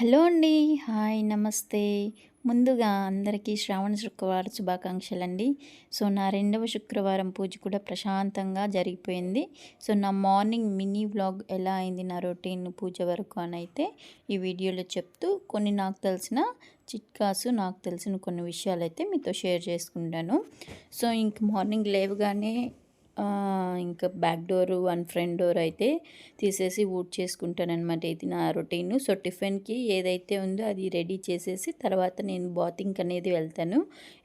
Hello అండి. Hi నమస్తే. ముందుగా అందరికీ శ్రావణ శుక్రవార శుభాకాంక్షలండి. సో నా రెండవ శుక్రవారం పూజ కూడా ప్రశాంతంగా జరిగిపోయింది. సో నా మార్నింగ్ మినీ వ్లాగ్ ఎలా అయింది నా రొటీన్ పూజ వరకు అని అయితే ఈ వీడియోలో చెప్తూ కొన్ని నాకు తెలిసిన చిట్కాసు నాకు తెలిసిన కొన్ని విషయాలు అయితే మీతో షేర్ చేసుకుంటాను. సో ఇంక మార్నింగ్ లేవగానే ఇంకా back door one front door అయితే తీసేసి ఊడ్ చేసుకుంటానమాట ఇది నా రొటీన్ సో టిఫిన్కి ఏదైతే ఉందో అది రెడీ చేసేసి తర్వాత నేను బాతింగ్ అనేది వెళ్తాను.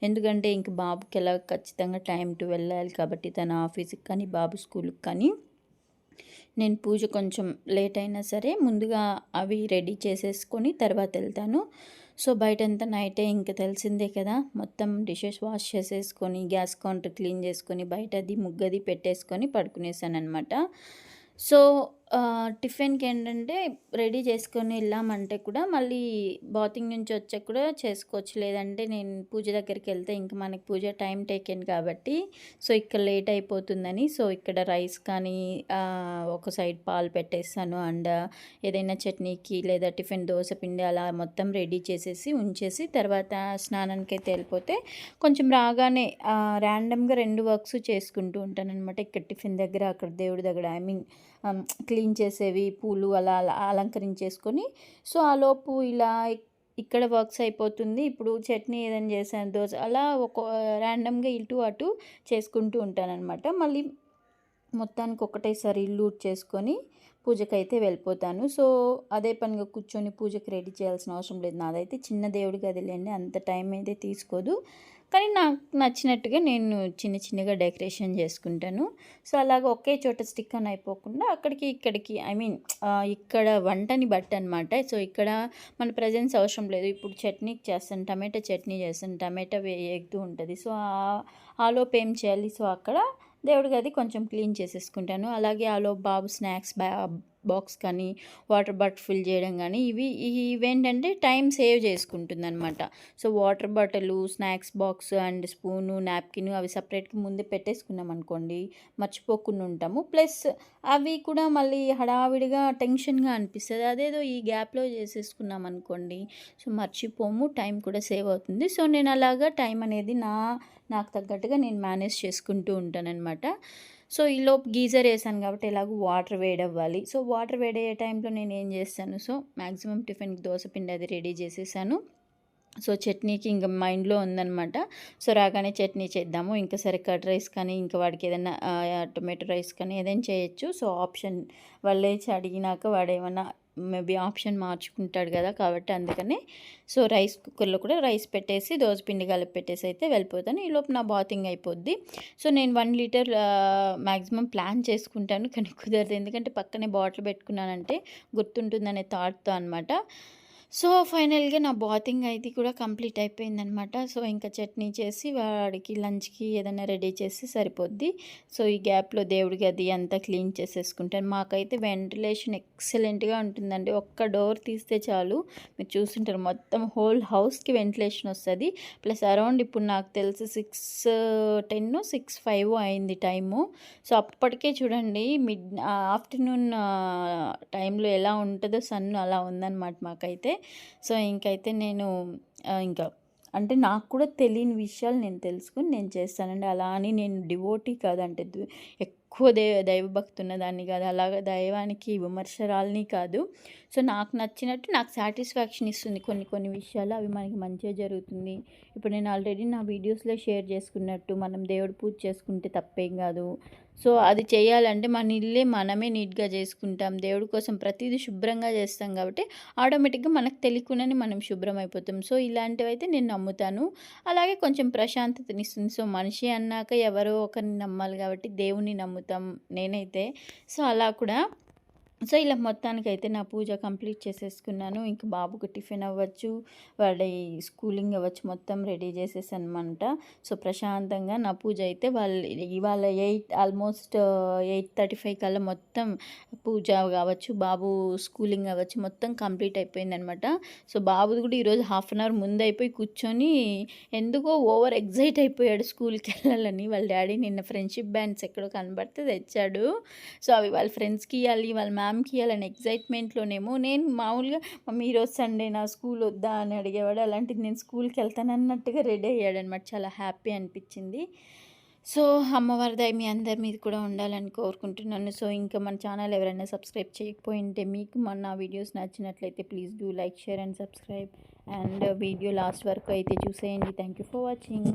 ఎందుకంటే ఇంక బాబుకి ఎలా ఖచ్చితంగా టైం టు వెళ్ళాలి కాబట్టి తన ఆఫీస్కి కానీ బాబు స్కూల్కి కానీ. నేను పూజ కొంచెం లేట్ అయినా సరే ముందుగా అవి రెడీ చేసేసుకొని తర్వాత వెళ్తాను. సో బయటంతా నైటే ఇంక తెలిసిందే కదా. మొత్తం డిషెస్ వాష్ చేసేసుకొని గ్యాస్ కౌంటర్ క్లీన్ చేసుకొని బయటది ముగ్గది పెట్టేసుకొని పడుకునేసాను అనమాట సో టిఫిన్కి ఏంటంటే రెడీ చేసుకొని వెళ్ళామంటే కూడా మళ్ళీ బాతింగ్ నుంచి వచ్చాక కూడా చేసుకోవచ్చు. లేదంటే నేను పూజ దగ్గరికి వెళ్తే ఇంకా మనకి పూజ టైం టేకెన్ కాబట్టి సో ఇక్కడ లేట్ అయిపోతుందని సో ఇక్కడ రైస్ కానీ ఒక సైడ్ పాలు పెట్టేస్తాను. అండ్ ఏదైనా చట్నీకి లేదా టిఫిన్ దోశ పిండి అలా మొత్తం రెడీ చేసేసి ఉంచేసి తర్వాత స్నానానికి అయితే వెళ్ళిపోతే కొంచెం రాగానే ర్యాండమ్గా రెండు వర్క్స్ చేసుకుంటూ ఉంటాను అనమాట ఇక్కడ టిఫిన్ దగ్గర అక్కడ దేవుడి దగ్గర ఐ మీన్ క్లీన్ చేసేవి పూలు అలా అలా అలంకరించేసుకొని సో ఆ లోపు ఇలా ఇక్కడ వర్క్స్ అయిపోతుంది. ఇప్పుడు చట్నీ ఏదైనా చేశాను దోశ అలా ఒక ర్యాండమ్గా ఇటు అటు చేసుకుంటూ ఉంటానన్నమాట. మళ్ళీ మొత్తానికి ఒకటేసారి ఇల్లు చేసుకొని పూజకైతే వెళ్ళిపోతాను. సో అదే పనిగా కూర్చొని పూజకి రెడీ చేయాల్సిన అవసరం లేదు. నాదైతే చిన్న దేవుడి గదిలేండి అంత టైం అయితే తీసుకోదు. కానీ నాకు నచ్చినట్టుగా నేను చిన్న చిన్నగా డెకరేషన్ చేసుకుంటాను. సో అలాగ ఒకే చోట స్టిక్ అని అయిపోకుండా అక్కడికి ఇక్కడికి ఐ మీన్ ఇక్కడ వంటని బట్టి అనమాట సో ఇక్కడ మన ప్రజెన్స్ అవసరం లేదు. ఇప్పుడు చట్నీకి చేస్తాను టమాటా చట్నీ చేస్తాను టమాటా వేగుతూ ఉంటుంది. సో ఆ- ఆలోపు ఏం చేయాలి? సో అక్కడ దేవుడి గది కొంచెం క్లీన్ చేసేసుకుంటాను. అలాగే ఆలో బాబు స్నాక్స్ బ్యా బాక్స్ కానీ వాటర్ బాటిల్ ఫిల్ చేయడం కానీ ఇవి ఇవేంటంటే టైం సేవ్ చేసుకుంటుంది అనమాట so water bottle snacks box and spoon napkin అవి సపరేట్గా ముందే పెట్టేసుకున్నాం అనుకోండి మర్చిపోకుండా ఉంటాము. ప్లస్ అవి కూడా మళ్ళీ హడావిడిగా టెన్షన్గా అనిపిస్తుంది. అదేదో ఈ గ్యాప్లో చేసేసుకున్నాం అనుకోండి సో మర్చిపోము టైం కూడా సేవ్ అవుతుంది. సో నేను అలాగా టైం అనేది నా నాకు తగ్గట్టుగా నేను మేనేజ్ చేసుకుంటూ ఉంటానన్నమాట. సో ఈలోపు గీజర్ వేసాను కాబట్టి ఎలాగో వాటర్ వేడవ్వాలి. సో వాటర్ వేడయ్యే టైంలో నేను ఏం చేస్తాను? సో మ్యాక్సిమం టిఫిన్కి దోశపిండి అది రెడీ చేసేసాను. సో చట్నీకి ఇంకా మైండ్లో ఉందన్నమాట. సో రాగానే చట్నీ చేద్దాము. ఇంకా సరే కర్డ్ రైస్ కానీ ఇంకా వాడికి ఏదైనా టొమాటో రైస్ కానీ ఏదైనా చేయొచ్చు. సో ఆప్షన్ వాళ్ళు లేచి అడిగినాక వాడు ఏమన్నా మేబీ ఆప్షన్ మార్చుకుంటాడు కదా కాబట్టి అందుకని. సో రైస్ కుక్కర్లో కూడా రైస్ పెట్టేసి దోశ పిండి కలిపి పెట్టేసి అయితే వెళ్ళిపోతాను. ఈ లోపు నా బాతింగ్ అయిపోద్ది. సో నేను వన్ లీటర్ మ్యాక్సిమం ప్లాన్ చేసుకుంటాను కానీ కుదరదు. ఎందుకంటే పక్కనే బాటిల్ పెట్టుకున్నానంటే గుర్తుంటుందనే థాట్తో అనమాట సో ఫైనల్గా నా బాతింగ్ అయితే కూడా కంప్లీట్ అయిపోయిందనమాట సో ఇంకా చట్నీ చేసి వాడికి లంచ్కి ఏదైనా రెడీ చేసి సరిపోద్ది. సో ఈ గ్యాప్లో దేవుడి గది అంతా క్లీన్ చేసేసుకుంటాను. మాకైతే వెంటిలేషన్ ఎక్సలెంట్గా ఉంటుందండి. ఒక్క డోర్ తీస్తే చాలు. మీరు చూసుంటారు మొత్తం హోల్ హౌస్కి వెంటిలేషన్ వస్తుంది. ప్లస్ అరౌండ్ ఇప్పుడు నాకు తెలిసి సిక్స్ టెన్ సిక్స్ ఫైవ్ అయింది టైము. సో అప్పటికే చూడండి మిడ్ ఆఫ్టర్నూన్ టైంలో ఎలా ఉంటుందో సన్ అలా ఉందన్నమాట మాకైతే. సో ఇంకైతే నేను ఇంకా అంటే నాకు కూడా తెలియని విషయాలు నేను తెలుసుకుని నేను చేస్తానండి. అలా అని నేను డివోటీ కాదంటే ఎక్కువ దైవ దైవభక్తి ఉన్నదాన్ని కాదు. అలాగ దైవానికి విమర్శరాలని కాదు. సో నాకు నచ్చినట్టు నాకు సాటిస్ఫాక్షన్ ఇస్తుంది కొన్ని కొన్ని విషయాలు. అవి మనకి మంచిగా జరుగుతుంది. ఇప్పుడు నేను ఆల్రెడీ నా వీడియోస్లో షేర్ చేసుకున్నట్టు మనం దేవుడు పూజ చేసుకుంటే తప్పేం కాదు. సో అది చేయాలంటే మన ఇల్లే మనమే నీట్గా చేసుకుంటాం. దేవుడి కోసం ప్రతిదీ శుభ్రంగా చేస్తాం కాబట్టి ఆటోమేటిక్గా మనకు తెలియకుండానే మనం శుభ్రం అయిపోతాం సో ఇలాంటివైతే నేను నమ్ముతాను. అలాగే కొంచెం ప్రశాంతతనిస్తుంది. సో మనిషి అన్నాక ఎవరో ఒకరిని నమ్మాలి కాబట్టి దేవుని నమ్ముతాం నేనైతే. సో అలా కూడా సో ఇలా మొత్తానికి అయితే నా పూజ కంప్లీట్ చేసేసుకున్నాను. ఇంకా బాబుకు టిఫిన్ అవ్వచ్చు వాడి స్కూలింగ్ అవ్వచ్చు మొత్తం రెడీ చేసేసాను అనమాట సో ప్రశాంతంగా నా పూజ అయితే వాళ్ళు ఇవాళ eight almost eight thirty five కల్లా మొత్తం పూజ కావచ్చు బాబు స్కూలింగ్ అవ్వచ్చు మొత్తం కంప్లీట్ అయిపోయిందనమాట. సో బాబుది కూడా ఈరోజు హాఫ్ అన్ అవర్ ముందు అయిపోయి కూర్చొని ఎందుకో ఓవర్ ఎగ్జైట్ అయిపోయాడు స్కూల్కి వెళ్ళాలని. వాళ్ళ డాడీ నిన్న ఫ్రెండ్షిప్ బ్యాండ్స్ ఎక్కడో కనబడితే తెచ్చాడు. సో అవి వాళ్ళ ఫ్రెండ్స్కి ఇవ్వాలి వాళ్ళ మ్యామ్కి ఇవ్వాలని ఎగ్జైట్మెంట్లోనేమో నేను మామూలుగా మమ్మీ ఈరోజు సండే నా స్కూల్ వద్దా? అని అడిగేవాడు. అలాంటిది నేను స్కూల్కి వెళ్తానన్నట్టుగా రెడీ అయ్యాడనమాట చాలా హ్యాపీ అనిపించింది. సో అమ్మవారి దయ మీ అందరి మీద కూడా ఉండాలని కోరుకుంటున్నాను. సో ఇంకా మన ఛానల్ ఎవరైనా సబ్స్క్రైబ్ చేయకపోయింటే మీకు మన నా వీడియోస్ నచ్చినట్లయితే please do like share and subscribe and video last వరకు అయితే చూసేయండి. Thank you for watching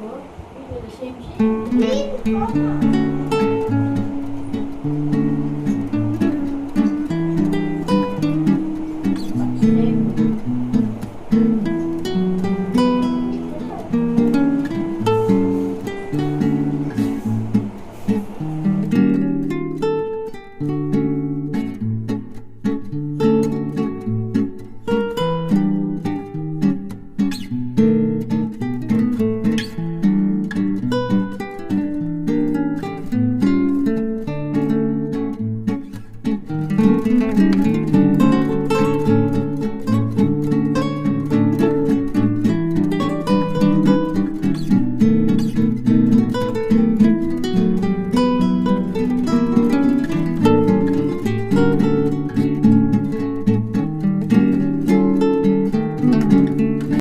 哦你说的是一